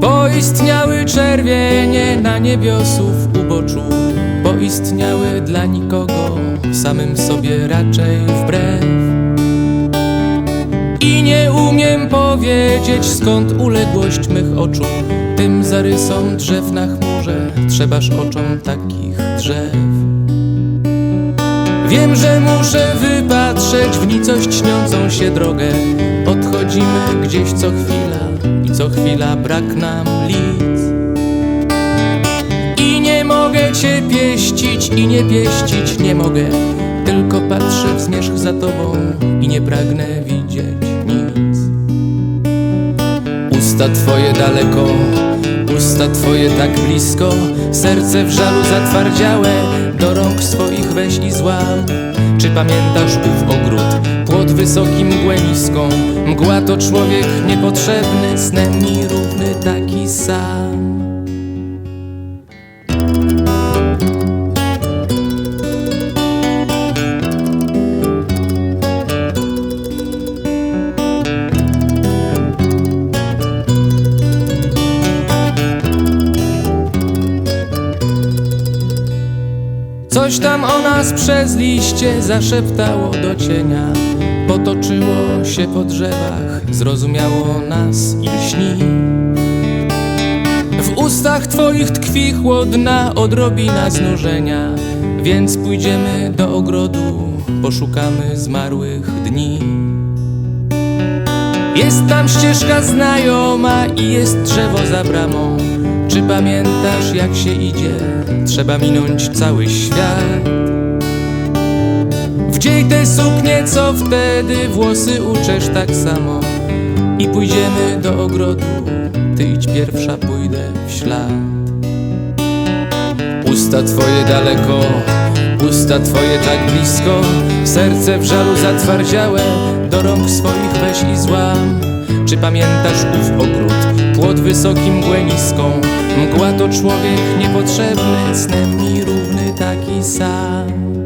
Poistniały czerwienie na niebiosów uboczu Poistniały dla nikogo, samym sobie raczej wbrew. I nie umiem powiedzieć skąd uległość mych oczu. Tym zarysom drzew na chmurze Trzebaż oczom takich drzew. Wiem, że muszę wypatrzeć w nicość śniącą się drogę. Odchodzimy gdzieś co chwila co chwila brak nam lic I nie mogę cię pieścić i nie pieścić nie mogę. Tylko patrzę w zmierzch za tobą i nie pragnę widzieć nic. Usta twoje daleko, usta twoje tak blisko. Serce w żalu zatwardziałe, do rąk swoich weź i złam. Czy pamiętasz ów ogród, płot wysoki mgłę niską. Mgła to człowiek niepotrzebny, snem mi równy taki sam. Coś tam o nas przez liście zaszeptało do cienia się po drzewach, zrozumiało nas i lśni W ustach twoich tkwi chłodna odrobina znużenia Więc pójdziemy do ogrodu, poszukamy zmarłych dni. Jest tam ścieżka znajoma i jest drzewo za bramą. Czy pamiętasz jak się idzie? Trzeba minąć cały świat Wdziej te suknie, co wtedy włosy uczesz tak samo. I pójdziemy do ogrodu, ty idź pierwsza, pójdę w ślad. Usta twoje daleko, usta twoje tak blisko. Serce w żalu zatwardziałe, do rąk swoich weź i złam. Czy pamiętasz ów ogród, płot wysoki mgłę Mgła to człowiek niepotrzebny, snem mi równy taki sam